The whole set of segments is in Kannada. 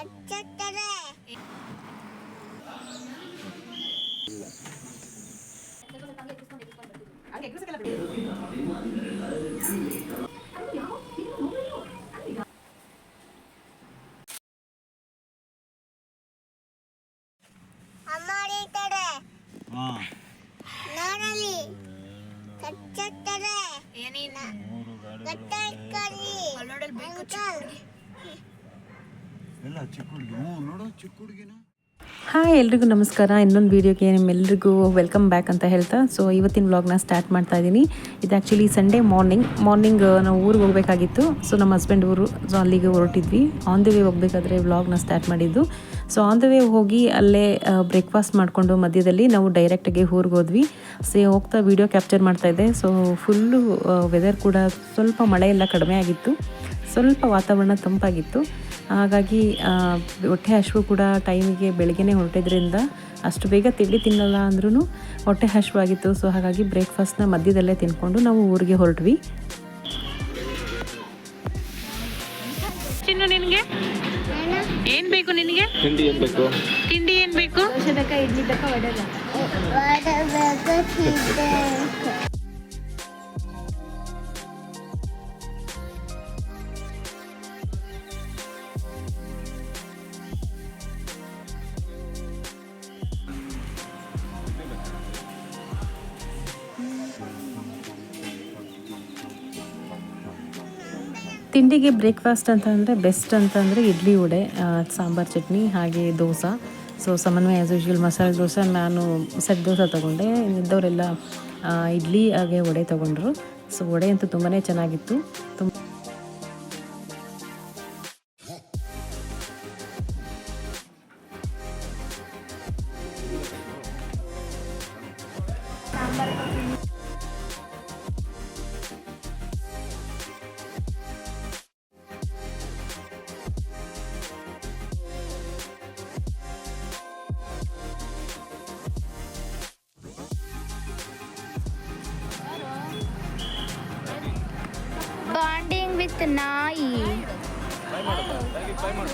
買っちゃったね。ಎಲ್ರಿಗೂ ನಮಸ್ಕಾರ. ಇನ್ನೊಂದು ವೀಡಿಯೋಗೆ ನಿಮ್ಮೆಲ್ರಿಗೂ ವೆಲ್ಕಮ್ ಬ್ಯಾಕ್ ಅಂತ ಹೇಳ್ತಾ ಸೊ ಇವತ್ತಿನ ವ್ಲಾಗ್ನ ಸ್ಟಾರ್ಟ್ ಮಾಡ್ತಾ ಇದ್ದೀನಿ ಇದು ಆ್ಯಕ್ಚುಲಿ ಸಂಡೇ ಮಾರ್ನಿಂಗ್ ಮಾರ್ನಿಂಗ್ ನಾವು ಊರಿಗೆ ಹೋಗಬೇಕಾಗಿತ್ತು. ಸೊ ನಮ್ಮ ಹಸ್ಬೆಂಡ್ ಊರು ಸೊ ಅಲ್ಲಿಗೆ ಹೊರಟಿದ್ವಿ. ಆನ್ ದ ವೇ ಹೋಗಬೇಕಾದ್ರೆ ವ್ಲಾಗ್ನ ಸ್ಟಾರ್ಟ್ ಮಾಡಿದ್ದು. ಸೊ ಆನ್ ದ ವೇ ಹೋಗಿ ಅಲ್ಲೇ ಬ್ರೇಕ್ಫಾಸ್ಟ್ ಮಾಡಿಕೊಂಡು ಮಧ್ಯದಲ್ಲಿ ನಾವು ಡೈರೆಕ್ಟಾಗಿ ಊರಿಗೆ ಹೋದ್ವಿ. ಸೇ ಹೋಗ್ತಾ ವೀಡಿಯೋ ಕ್ಯಾಪ್ಚರ್ ಮಾಡ್ತಾ ಇದ್ದೆ. ಸೊ ಫುಲ್ಲು ವೆದರ್ ಕೂಡ ಸ್ವಲ್ಪ ಮಳೆ ಎಲ್ಲ ಕಡಿಮೆ ಆಗಿತ್ತು. ಸ್ವಲ್ಪ ವಾತಾವರಣ ತಂಪಾಗಿತ್ತು. ಹಾಗಾಗಿ ಹೊಟ್ಟೆ ಹಸಿವು ಕೂಡ ಟೈಮಿಗೆ ಬೆಳಗ್ಗೆನೇ ಹೊರಟಿದ್ರಿಂದ ಅಷ್ಟು ಬೇಗ ತಿಂಡಿ ತಿನ್ನಲ್ಲ ಅಂದ್ರೂ ಹೊಟ್ಟೆ ಹಸಿವಾಗಿತ್ತು ಸೊ ಹಾಗಾಗಿ ಬ್ರೇಕ್ಫಾಸ್ಟ್ನ ಮಧ್ಯದಲ್ಲೇ ತಿನ್ಕೊಂಡು ನಾವು ಊರಿಗೆ ಹೊರಟ್ವಿ. ಚಿನ್ನು ನಿನಗೆ? ಏನು ಬೇಕು ನಿನಗೆ? ತಿಂಡಿ ಏನ್ ಬೇಕು? ತಿಂಡಿ ಏನು ಬೇಕು? ತಿಂಡಿಗೆ ಬ್ರೇಕ್ಫಾಸ್ಟ್ ಅಂತ ಅಂದರೆ ಬೆಸ್ಟ್ ಅಂತಂದರೆ ಇಡ್ಲಿ ವಡೆ ಸಾಂಬಾರು ಚಟ್ನಿ ಹಾಗೆ dosa. So Samanvaya as usual masala dosa ನಾನು ಸೆಟ್ ದೋಸೆ ತೊಗೊಂಡೆ. ಇದ್ದವರೆಲ್ಲ ಇಡ್ಲಿ ಹಾಗೆ ವಡೆ ತೊಗೊಂಡ್ರು. ಸೊ ವಡೆ ಅಂತೂ ತುಂಬಾ ಚೆನ್ನಾಗಿತ್ತು. ತುಂಬ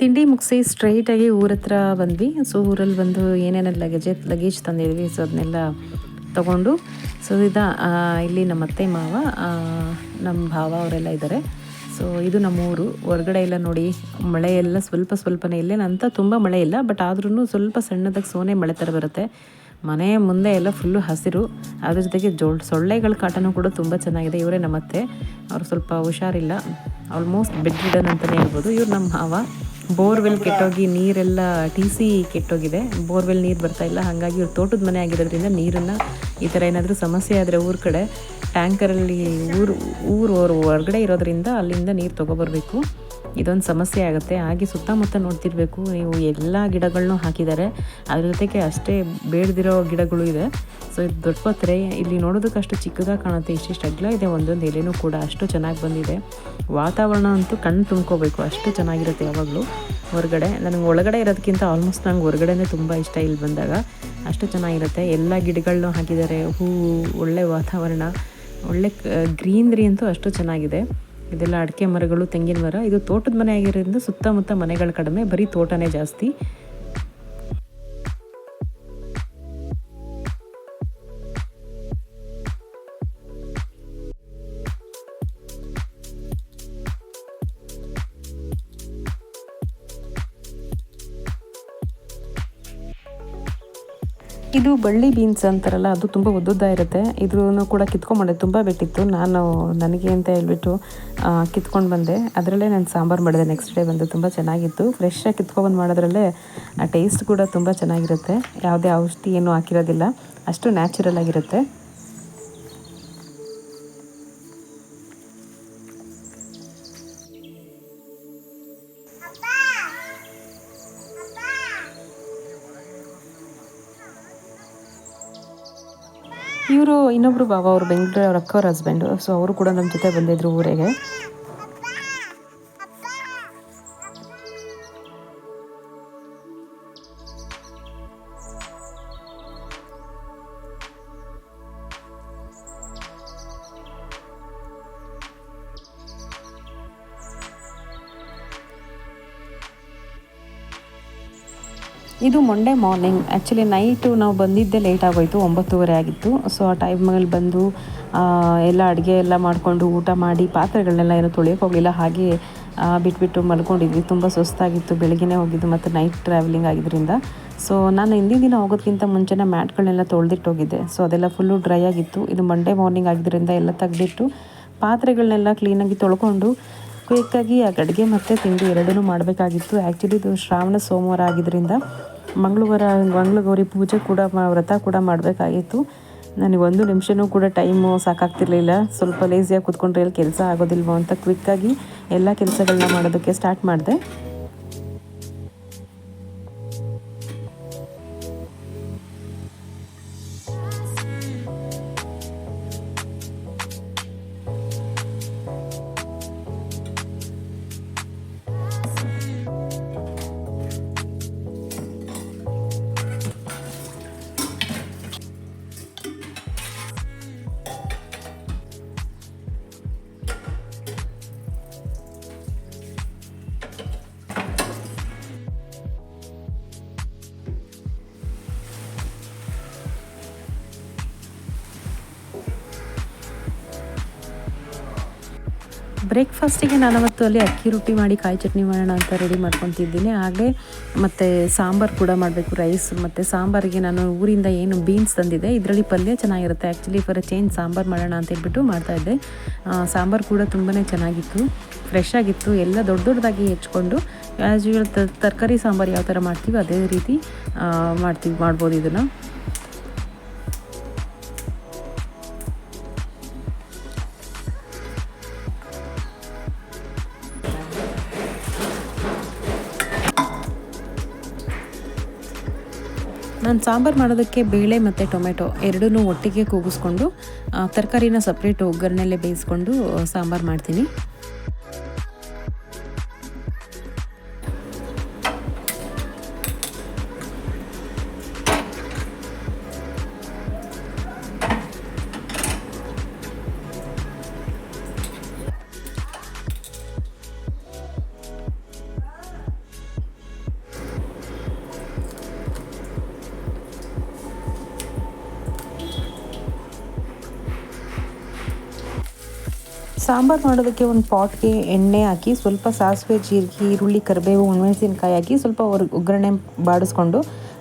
ತಿಂಡಿ ಮುಗಿಸಿ ಸ್ಟ್ರೈಟಾಗಿ ಊರ ಹತ್ರ ಬಂದ್ವಿ. ಸೊ ಊರಲ್ಲಿ ಬಂದು ಏನೇನೆಲ್ಲ ಲಗೇಜ್ ಲಗೇಜ್ ತಂದಿದ್ವಿ. ಸೊ ಅದನ್ನೆಲ್ಲ ತಗೊಂಡು ಸೊ ಇದ ಇಲ್ಲಿ ನಮ್ಮ ಅತ್ತೆ ಮಾವ ನಮ್ಮ ಭಾವ ಅವರೆಲ್ಲ ಇದ್ದಾರೆ ಸೊ ಇದು ನಮ್ಮ ಊರು ಹೊರಗಡೆ ಎಲ್ಲ ನೋಡಿ, ಮಳೆ ಎಲ್ಲ ಸ್ವಲ್ಪ ಸ್ವಲ್ಪನೇ ಇಲ್ಲೇನಂತ ತುಂಬ ಮಳೆ ಇಲ್ಲ ಬಟ್ ಆದ್ರೂ ಸ್ವಲ್ಪ ಸಣ್ಣದಾಗಿ ಸೋನೆ ಮಳೆ ಥರ ಬರುತ್ತೆ. ಮನೆ ಮುಂದೆ ಎಲ್ಲ ಫುಲ್ಲು ಹಸಿರು. ಅದ್ರ ಜೊತೆಗೆ ಜೋ ಸೊಳ್ಳೆಗಳ ಕಾಟನೂ ಕೂಡ ತುಂಬ ಚೆನ್ನಾಗಿದೆ. ಇವರೇ ನಮ್ಮತ್ತೆ ಅವ್ರು ಸ್ವಲ್ಪ ಹುಷಾರಿಲ್ಲ. ಆಲ್ಮೋಸ್ಟ್ ಬೆಡ್ ರಿಡನ್ ಅಂತಲೇ ಹೇಳ್ಬೋದು. ಇವ್ರು ನಮ್ಮ ಮಾವ. ಬೋರ್ವೆಲ್ ಕೆಟ್ಟೋಗಿ ನೀರೆಲ್ಲ ಟಿ ಸಿ ಕೆಟ್ಟೋಗಿದೆ. ಬೋರ್ವೆಲ್ ನೀರು ಬರ್ತಾ ಇಲ್ಲ. ಹಾಗಾಗಿ ಇವ್ರು ತೋಟದ ಮನೆ ಆಗಿರೋದ್ರಿಂದ ನೀರನ್ನು ಈ ಥರ ಏನಾದರೂ ಸಮಸ್ಯೆ ಆದರೆ ಊರ ಕಡೆ, ಟ್ಯಾಂಕರಲ್ಲಿ ಊರು ಊರು ಹೊರಗಡೆ ಇರೋದ್ರಿಂದ ಅಲ್ಲಿಂದ ನೀರು ತೊಗೊಬರ್ಬೇಕು ಇದೊಂದು ಸಮಸ್ಯೆ ಆಗುತ್ತೆ. ಹಾಗೆ ಸುತ್ತಮುತ್ತ ನೋಡ್ತಿರ್ಬೇಕು. ನೀವು ಎಲ್ಲ ಗಿಡಗಳನ್ನು ಹಾಕಿದ್ದಾರೆ. ಅದ್ರ ಜೊತೆಗೆ ಅಷ್ಟೇ ಬೇಡದಿರೋ ಗಿಡಗಳು ಇದೆ. ಸೊ ಇದು ದೊಡ್ಡ ಪತ್ರೆ. ಇಲ್ಲಿ ನೋಡೋದಕ್ಕೆ ಅಷ್ಟು ಚಿಕ್ಕದಾಗಿ ಕಾಣುತ್ತೆ. ಇಷ್ಟಿಷ್ಟು ಅಗ್ಲ ಇದೆ ಒಂದೊಂದು ಎಲೆನೂ ಕೂಡ ಅಷ್ಟು ಚೆನ್ನಾಗಿ ಬಂದಿದೆ. ವಾತಾವರಣ ಅಂತೂ ಕಣ್ಣು ತುಂಬ್ಕೋಬೇಕು. ಅಷ್ಟು ಚೆನ್ನಾಗಿರುತ್ತೆ ಯಾವಾಗಲೂ. ಹೊರಗಡೆ, ನನಗೆ ಒಳಗಡೆ ಇರೋದಕ್ಕಿಂತ ಆಲ್ಮೋಸ್ಟ್ ನಂಗೆ ಹೊರಗಡೆನೇ ತುಂಬ ಇಷ್ಟ ಇಲ್ಲಿ ಬಂದಾಗ. ಅಷ್ಟು ಚೆನ್ನಾಗಿರುತ್ತೆ. ಎಲ್ಲ ಗಿಡಗಳನ್ನೂ ಹಾಕಿದ್ದಾರೆ. ಹೂವು, ಒಳ್ಳೆ ವಾತಾವರಣ, ಒಳ್ಳೆ ಗ್ರೀನ್ರಿ ಅಂತೂ ಅಷ್ಟು ಚೆನ್ನಾಗಿದೆ. ಇದೆಲ್ಲ ಅಡಿಕೆ ಮರಗಳು ತೆಂಗಿನ ಮರ. ಇದು ತೋಟದ ಮನೆ ಆಗಿರೋದ್ರಿಂದ ಸುತ್ತಮುತ್ತ ಮನೆಗಳು ಕಡಿಮೆ. ಬರೀ ತೋಟನೇ ಜಾಸ್ತಿ. ಇದು ಬಳ್ಳಿ ಬೀನ್ಸ್ ಅಂತಾರಲ್ಲ, ಅದು ತುಂಬ ಉದ್ದುದ್ದ ಇರುತ್ತೆ. ಇದ್ರೂ ಕೂಡ ಕಿತ್ಕೊಂಡ್ಬಂದೆ ತುಂಬ ಬಿಟ್ಟಿತ್ತು. ನಾನು ನನಗೆ ಅಂತ ಹೇಳ್ಬಿಟ್ಟು ಕಿತ್ಕೊಂಡು ಬಂದೆ. ಅದರಲ್ಲೇ ನಾನು ಸಾಂಬಾರು ಮಾಡಿದೆ. ನೆಕ್ಸ್ಟ್ ಡೇ ಬಂದು ತುಂಬ ಚೆನ್ನಾಗಿತ್ತು. ಫ್ರೆಶ್ಶಾಗಿ ಕಿತ್ಕೊಬಂದು ಮಾಡೋದ್ರಲ್ಲೇ, ಆ ಟೇಸ್ಟ್ ಕೂಡ ತುಂಬ ಚೆನ್ನಾಗಿರುತ್ತೆ. ಯಾವುದೇ ಔಷಧಿ ಏನೂ ಹಾಕಿರೋದಿಲ್ಲ. ಅಷ್ಟು ನ್ಯಾಚುರಲ್ ಆಗಿರುತ್ತೆ. ಇವರು ಇನ್ನೊಬ್ರು ಬಾಬಾ ಅವರು ಬೆಂಗಳೂರು ಅವ್ರ ಅಕ್ಕ ಅವ್ರ ಹಸ್ಬೆಂಡು ಸೊ ಅವರು ಕೂಡ ನಮ್ಮ ಜೊತೆ ಬಂದಿದ್ರು ಊರಿಗೆ. ಇದು ಮಂಡೇ ಮಾರ್ನಿಂಗ್ ಆ್ಯಕ್ಚುಲಿ ನೈಟು ನಾವು ಬಂದಿದ್ದೆ ಲೇಟ್ ಆಗೋಯ್ತು, ಒಂಬತ್ತುವರೆ ಆಗಿತ್ತು. ಸೊ ಆ ಟೈಮಲ್ಲಿ ಬಂದು ಎಲ್ಲ ಅಡುಗೆ ಎಲ್ಲ ಮಾಡಿಕೊಂಡು ಊಟ ಮಾಡಿ, ಪಾತ್ರೆಗಳನ್ನೆಲ್ಲ ಏನೂ ತೊಳೆಯೋಕೆ ಹೋಗಲಿಲ್ಲ. ಹಾಗೆ ಬಿಟ್ಬಿಟ್ಟು ಮಲ್ಕೊಂಡಿದ್ವಿ. ತುಂಬ ಸುಸ್ತಾಗಿತ್ತು. ಬೆಳಗ್ಗೆನೇ ಹೋಗಿದ್ದು ಮತ್ತು ನೈಟ್ ಟ್ರಾವೆಲಿಂಗ್ ಆಗಿದ್ದರಿಂದ ಸೊ ನಾನು ಹಿಂದಿನ ದಿನ ಹೋಗೋದಕ್ಕಿಂತ ಮುಂಚೆನೇ ಮ್ಯಾಟ್ಗಳನ್ನೆಲ್ಲ ತೊಳೆದಿಟ್ಟು ಹೋಗಿದ್ದೆ. ಸೊ ಅದೆಲ್ಲ ಫುಲ್ಲು ಡ್ರೈ ಆಗಿತ್ತು. ಇದು ಮಂಡೇ ಮಾರ್ನಿಂಗ್ ಆಗಿದ್ದರಿಂದ ಎಲ್ಲ ತೆಗೆದಿಟ್ಟು, ಪಾತ್ರೆಗಳನ್ನೆಲ್ಲ ಕ್ಲೀನಾಗಿ ತೊಳ್ಕೊಂಡು ಕ್ವಿಕ್ಕಾಗಿ ಅಡುಗೆ ಮತ್ತು ತಿಂಡಿ ಎರಡನ್ನೂ ಮಾಡಬೇಕಾಗಿತ್ತು. ಆ್ಯಕ್ಚುಲಿ ಇದು ಶ್ರಾವಣ ಸೋಮವಾರ ಆಗಿದ್ದರಿಂದ ಮಂಗಳವಾರ, ಮಂಗಳಗೌರಿ ಪೂಜೆ ಕೂಡ ವ್ರತ ಕೂಡ ಮಾಡಬೇಕಾಗಿತ್ತು. ನನಗೆ ಒಂದು ನಿಮಿಷನೂ ಕೂಡ ಟೈಮು ಸಾಕಾಗ್ತಿರ್ಲಿಲ್ಲ. ಸ್ವಲ್ಪ ಲೇಸಿಯಾಗಿ ಕೂತ್ಕೊಂಡ್ರೆ ಕೆಲಸ ಆಗೋದಿಲ್ವೋ ಅಂತ ಕ್ವಿಕ್ಕಾಗಿ ಎಲ್ಲ ಕೆಲಸಗಳನ್ನ ಮಾಡೋದಕ್ಕೆ ಸ್ಟಾರ್ಟ್ ಮಾಡಿದೆ. ಬ್ರೇಕ್ಫಾಸ್ಟಿಗೆ ನಾನು ಅವತ್ತು ಅಲ್ಲಿ ಅಕ್ಕಿ ರೊಟ್ಟಿ ಮಾಡಿ ಕಾಯಿ ಚಟ್ನಿ ಮಾಡೋಣ ಅಂತ ರೆಡಿ ಮಾಡ್ಕೊತಿದ್ದೀನಿ. ಹಾಗೆ ಮತ್ತು ಸಾಂಬಾರು ಕೂಡ ಮಾಡಬೇಕು ರೈಸ್ ಮತ್ತು ಸಾಂಬಾರಿಗೆ ನಾನು ಊರಿಂದ ಏನು ಬೀನ್ಸ್ ತಂದಿದ್ದೆ. ಇದರಲ್ಲಿ ಪಲ್ಯ ಚೆನ್ನಾಗಿರುತ್ತೆ. ಆ್ಯಕ್ಚುಲಿ ಫಾರ್ ಚೇಂಜ್ ಸಾಂಬಾರು ಮಾಡೋಣ ಅಂತ ಹೇಳ್ಬಿಟ್ಟು ಮಾಡ್ತಾಯಿದ್ದೆ ಸಾಂಬಾರು ಕೂಡ ತುಂಬಾ ಚೆನ್ನಾಗಿತ್ತು. ಫ್ರೆಶ್ ಆಗಿತ್ತು. ಎಲ್ಲ ದೊಡ್ಡ ದೊಡ್ಡದಾಗಿ ಹೆಚ್ಕೊಂಡು ಆ್ಯಸ್ ಯೂಶಲ್ ತರಕಾರಿ ಸಾಂಬಾರು ಯಾವ ಥರ ಮಾಡ್ತೀವಿ ಅದೇ ರೀತಿ ಮಾಡ್ತೀವಿ, ಮಾಡ್ಬೋದು ಇದನ್ನು. ನಾನು ಸಾಂಬಾರು ಮಾಡೋದಕ್ಕೆ ಬೇಳೆ ಮತ್ತು ಟೊಮೆಟೊ ಎರಡನ್ನೂ ಒಟ್ಟಿಗೆ ಕೂಗಿಸ್ಕೊಂಡು ತರಕಾರಿನ ಸಪ್ರೇಟ್ ಒಗ್ಗರಣೆಲ್ಲೇ ಬೇಯಿಸ್ಕೊಂಡು ಸಾಂಬಾರು ಮಾಡ್ತೀನಿ. ಸಾಂಬಾರು ಮಾಡೋದಕ್ಕೆ ಒಂದು ಪಾಟ್ಗೆ ಎಣ್ಣೆ ಹಾಕಿ, ಸ್ವಲ್ಪ ಸಾಸಿವೆ, ಜೀರಿಗೆ, ಈರುಳ್ಳಿ, ಕರಿಬೇವು ಒಣಮೆಣಸಿನ್ಕಾಯಿ ಹಾಕಿ ಸ್ವಲ್ಪ ಒಗ್ಗರಣೆ ಬಾಡಿಸ್ಕೊಂಡು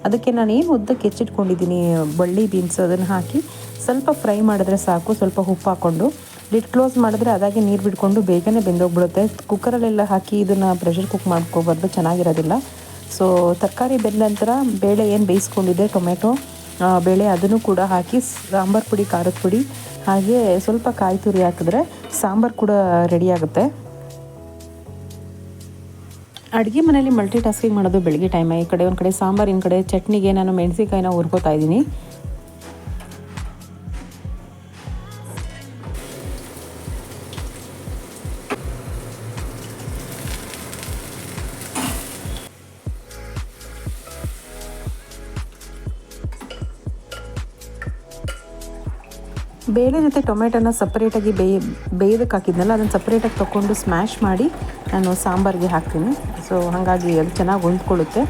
ಅದಕ್ಕೆ ನಾನು ಏನು ಉದ್ದಕ್ಕೆ ಹೆಚ್ಚಿಟ್ಕೊಂಡಿದ್ದೀನಿ ಬಳ್ಳಿ ಬೀನ್ಸ್ ಅದನ್ನು ಹಾಕಿ ಸ್ವಲ್ಪ ಫ್ರೈ ಮಾಡಿದ್ರೆ ಸಾಕು, ಸ್ವಲ್ಪ ಉಪ್ಪು ಹಾಕ್ಕೊಂಡು. ಲಿಡ್ ಕ್ಲೋಸ್ ಮಾಡಿದ್ರೆ ಅದಾಗೆ ನೀರು ಬಿಟ್ಕೊಂಡು ಬೇಗನೆ ಬೆಂದೋಗ್ಬಿಡುತ್ತೆ. ಕುಕ್ಕರಲ್ಲೆಲ್ಲ ಹಾಕಿ ಇದನ್ನು ಪ್ರೆಷರ್ ಕುಕ್ ಮಾಡ್ಕೋಬಾರ್ದು, ಚೆನ್ನಾಗಿರೋದಿಲ್ಲ. ಸೊ ತರಕಾರಿ ಬೆಂದ ನಂತರ ಬೇಳೆ ಏನು ಬೇಯಿಸ್ಕೊಂಡಿದ್ದೆ ಟೊಮೆಟೊ ಬೇಳೆ ಅದನ್ನು ಕೂಡ ಹಾಕಿ, ಸಾಂಬಾರು ಪುಡಿ, ಖಾರದ ಪುಡಿ ಹಾಗೆ ಸ್ವಲ್ಪ ಕಾಯಿ ತುರಿ ಹಾಕಿದ್ರೆ ಸಾಂಬಾರು ಕೂಡ ರೆಡಿ ಆಗುತ್ತೆ. ಅಡುಗೆ ಮನೇಲಿ ಮಲ್ಟಿ ಟಾಸ್ಕಿಂಗ್ ಮಾಡೋದು ಬೆಳಗ್ಗೆ ಟೈಮ್ ಈ ಕಡೆ ಒಂದು ಕಡೆ ಸಾಂಬಾರು ಇನ್ನು ಕಡೆ ಚಟ್ನಿಗೆ ನಾನು ಮೆಣಸಿನ್ಕಾಯಿನ ಹುರ್ಕೋತಾ ಇದ್ದೀನಿ. ಬೇಳೆ ಜೊತೆ ಟೊಮೆಟೊನ ಸಪ್ರೇಟಾಗಿ ಬೇಯ, ಬೇಯೋದಕ್ಕೆ ಹಾಕಿದ್ನಲ್ಲ, ಅದನ್ನು ಸಪ್ರೇಟಾಗಿ ತೊಗೊಂಡು ಸ್ಮ್ಯಾಶ್ ಮಾಡಿ ನಾನು ಸಾಂಬಾರಿಗೆ ಹಾಕ್ತೀನಿ. ಸೊ ಹಾಗಾಗಿ ಅದು ಚೆನ್ನಾಗಿ ಹೊಂದ್ಕೊಳ್ಳುತ್ತೆ.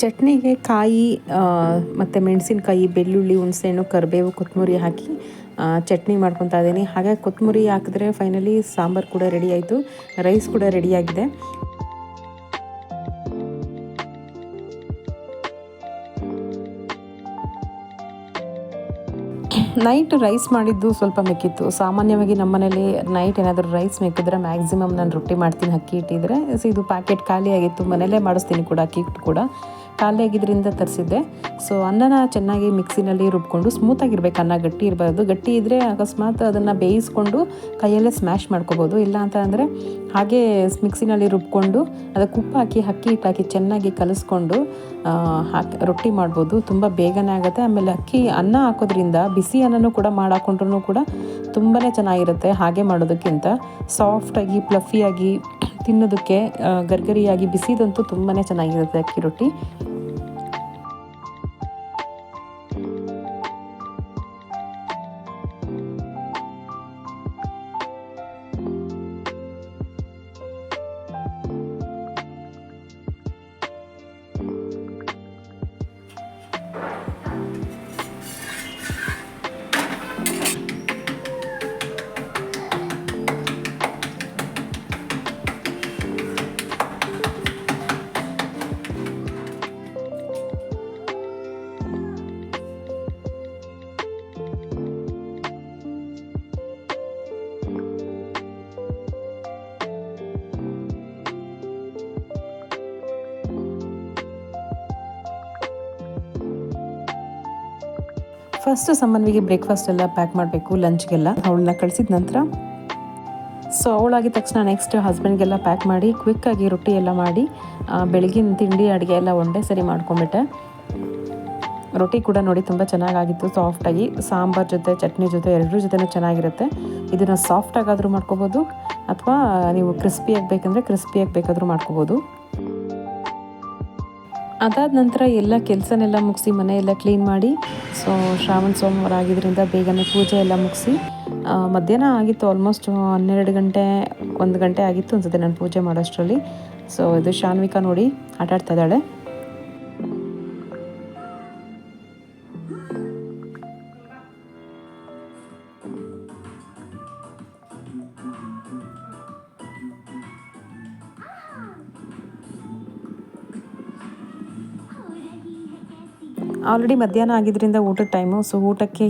ಚಟ್ನಿಗೆ ಕಾಯಿ ಮತ್ತು ಮೆಣಸಿನಕಾಯಿ, ಬೆಳ್ಳುಳ್ಳಿ, ಹುಣಸೆಹಣ್ಣು, ಕರಿಬೇವು, ಕೊತ್ತಂಬರಿ ಹಾಕಿ ಚಟ್ನಿ ಮಾಡ್ಕೊತಾ ಇದ್ದೀನಿ. ಹಾಗೆ ಕೊತ್ತಂಬರಿ ಹಾಕಿದ್ರೆ ಫೈನಲಿ ಸಾಂಬಾರು ಕೂಡ ರೆಡಿ ಆಯಿತು. ರೈಸ್ ಕೂಡ ರೆಡಿಯಾಗಿದೆ ನೈಟ್ ರೈಸ್ ಮಾಡಿದ್ದು ಸ್ವಲ್ಪ ಮೆಕ್ಕಿತ್ತು. ಸಾಮಾನ್ಯವಾಗಿ ನಮ್ಮ ಮನೇಲಿ ನೈಟ್ ಏನಾದರೂ ರೈಸ್ ಮೆಕ್ಕಿದ್ರೆ ಮ್ಯಾಕ್ಸಿಮಮ್ ನಾನು ರೊಟ್ಟಿ ಮಾಡ್ತೀನಿ, ಅಕ್ಕಿ ಇಟ್ಟಿದ್ರೆ ಸೊ ಇದು ಪ್ಯಾಕೆಟ್ ಖಾಲಿ ಆಗಿತ್ತು ಮನೇಲೇ ಮಾಡಿಸ್ತೀನಿ ಕೂಡ, ಅಕ್ಕಿ ಹಿಟ್ಟು ಕೂಡ. ಖಾಲಿ ಆಗಿದ್ರಿಂದ ತರಿಸಿದ್ದೆ. ಸೊ ಅನ್ನನ ಚೆನ್ನಾಗಿ ಮಿಕ್ಸಿನಲ್ಲಿ ರುಬ್ಕೊಂಡು ಸ್ಮೂತಾಗಿರ್ಬೇಕು ಅನ್ನ ಗಟ್ಟಿ ಇರಬಾರ್ದು. ಗಟ್ಟಿ ಇದ್ದರೆ ಅಕಸ್ಮಾತ್ ಅದನ್ನು ಬೇಯಿಸ್ಕೊಂಡು ಕೈಯಲ್ಲೇ ಸ್ಮ್ಯಾಶ್ ಮಾಡ್ಕೋಬೋದು. ಇಲ್ಲ ಅಂತ ಅಂದರೆ ಹಾಗೆ ಮಿಕ್ಸಿನಲ್ಲಿ ರುಬ್ಕೊಂಡು ಅದಕ್ಕೆ ಉಪ್ಪು ಹಾಕಿ, ಅಕ್ಕಿ ಹಿಟ್ಟು ಹಾಕಿ ಚೆನ್ನಾಗಿ ಕಲಿಸ್ಕೊಂಡು ಹಾಕಿ ರೊಟ್ಟಿ ಮಾಡ್ಬೋದು. ತುಂಬ ಬೇಗನೆ ಆಗುತ್ತೆ. ಆಮೇಲೆ ಅಕ್ಕಿ ಅನ್ನ ಹಾಕೋದ್ರಿಂದ ಬಿಸಿ ಅನ್ನನೂ ಕೂಡ ಮಾಡಾಕೊಂಡ್ರೂ ಕೂಡ ತುಂಬಾ ಚೆನ್ನಾಗಿರುತ್ತೆ. ಹಾಗೆ ಮಾಡೋದಕ್ಕಿಂತ ಸಾಫ್ಟಾಗಿ ಪ್ಲಫಿಯಾಗಿ ತಿನ್ನೋದಕ್ಕೆ ಗರ್ಗರಿಯಾಗಿ ಬಿಸಿದಂತೂ ತುಂಬಾ ಚೆನ್ನಾಗಿರುತ್ತೆ ಅಕ್ಕಿ ರೊಟ್ಟಿ. ಫಸ್ಟ್ ಸಮನ್ವಿಗೆ ಬ್ರೇಕ್ಫಾಸ್ಟ್ ಎಲ್ಲ ಪ್ಯಾಕ್ ಮಾಡಬೇಕು ಲಂಚ್ಗೆಲ್ಲ ಅವಳನ್ನ ಕಳಿಸಿದ ನಂತರ ಸೊ ಅವಳಾಗಿದ ತಕ್ಷಣ ನೆಕ್ಸ್ಟ್ ಹಸ್ಬೆಂಡ್ಗೆಲ್ಲ ಪ್ಯಾಕ್ ಮಾಡಿ ಕ್ವಿಕ್ಕಾಗಿ ರೊಟ್ಟಿ ಎಲ್ಲ ಮಾಡಿ ಬೆಳಗಿನ ತಿಂಡಿ, ಅಡುಗೆ ಎಲ್ಲ ಒಂಡೆ ಸರಿ ಮಾಡ್ಕೊಂಬಿಟ್ಟೆ ರೊಟ್ಟಿ ಕೂಡ ನೋಡಿ ತುಂಬ ಚೆನ್ನಾಗಾಗಿತ್ತು ಸಾಫ್ಟಾಗಿ ಸಾಂಬಾರ್ ಜೊತೆ, ಚಟ್ನಿ ಜೊತೆ, ಎರಡರ ಜೊತೆನೂ ಚೆನ್ನಾಗಿರುತ್ತೆ. ಇದನ್ನು ಸಾಫ್ಟಾಗಾದರೂ ಮಾಡ್ಕೋಬೋದು, ಅಥವಾ ನೀವು ಕ್ರಿಸ್ಪಿಯಾಗಿ ಬೇಕಂದರೆ ಕ್ರಿಸ್ಪಿಯಾಗಿ ಬೇಕಾದರೂ ಮಾಡ್ಕೋಬೋದು. ಅದಾದ ನಂತರ ಎಲ್ಲ ಕೆಲಸನೆಲ್ಲ ಮುಗಿಸಿ ಮನೆಯೆಲ್ಲ ಕ್ಲೀನ್ ಮಾಡಿ ಸೊ ಶ್ರಾವಣ ಸೋಮವಾರ ಆಗಿದ್ದರಿಂದ ಬೇಗನೆ ಪೂಜೆ ಎಲ್ಲ ಮುಗಿಸಿ ಮಧ್ಯಾಹ್ನ ಆಗಿತ್ತು ಆಲ್ಮೋಸ್ಟ್ ಹನ್ನೆರಡು ಗಂಟೆ, ಒಂದು ಗಂಟೆ ಆಗಿತ್ತು ಅನ್ಸುತ್ತೆ ನಾನು ಪೂಜೆ ಮಾಡೋಷ್ಟರಲ್ಲಿ. ಸೊ ಇದು ಶಾನ್ವಿಕಾ ನೋಡಿ ಆಟಾಡ್ತಾ ಇದ್ದಾಳೆ. ಆಲ್ರೆಡಿ ಮಧ್ಯಾಹ್ನ ಆಗಿದ್ದರಿಂದ ಊಟದ ಟೈಮು ಸೊ ಊಟಕ್ಕೆ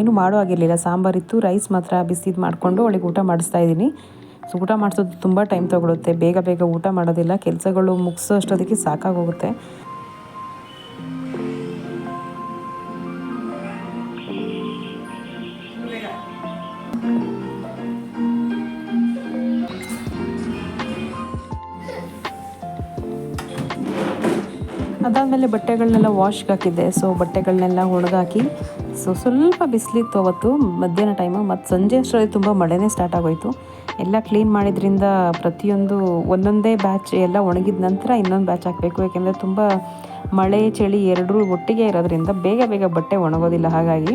ಏನು ಮಾಡೋ ಆಗಿರಲಿಲ್ಲ ಸಾಂಬಾರಿತ್ತು ರೈಸ್ ಮಾತ್ರ ಬಿಸಿದು ಮಾಡಿಕೊಂಡು ಅವಳಿಗೆ ಊಟ ಮಾಡಿಸ್ತಾ ಇದ್ದೀನಿ. ಸೊ ಊಟ ಮಾಡಿಸೋದು ತುಂಬ ಟೈಮ್ ತೊಗೊಳುತ್ತೆ. ಬೇಗ ಬೇಗ ಊಟ ಮಾಡೋದಿಲ್ಲ. ಕೆಲಸಗಳು ಮುಗಿಸೋ ಅಷ್ಟೊತ್ತಿಗೆ ಸಾಕಾಗೋಗುತ್ತೆ. ಅದಾದಮೇಲೆ ಬಟ್ಟೆಗಳನ್ನೆಲ್ಲ ವಾಶ್ಗೆ ಹಾಕಿದ್ದೆ. ಸೊ ಬಟ್ಟೆಗಳನ್ನೆಲ್ಲ ಒಣಗಾಕಿ ಸೊ ಸ್ವಲ್ಪ ಬಿಸಿಲಿತ್ತು ಅವತ್ತು, ಮಧ್ಯಾಹ್ನ ಟೈಮು ಮತ್ತು ಸಂಜೆ ಅಷ್ಟರಲ್ಲಿ ತುಂಬ ಮಳೆನೇ ಸ್ಟಾರ್ಟ್ ಆಗೋಯಿತು. ಎಲ್ಲ ಕ್ಲೀನ್ ಮಾಡಿದ್ರಿಂದ ಪ್ರತಿಯೊಂದು ಒಂದೊಂದೇ ಬ್ಯಾಚ್ ಎಲ್ಲ ಒಣಗಿದ ನಂತರ ಇನ್ನೊಂದು ಬ್ಯಾಚ್ ಹಾಕಬೇಕು. ಯಾಕೆಂದರೆ ತುಂಬ ಮಳೆ, ಚಳಿ ಎರಡರೂ ಒಟ್ಟಿಗೆ ಇರೋದ್ರಿಂದ ಬೇಗ ಬೇಗ ಬಟ್ಟೆ ಒಣಗೋದಿಲ್ಲ. ಹಾಗಾಗಿ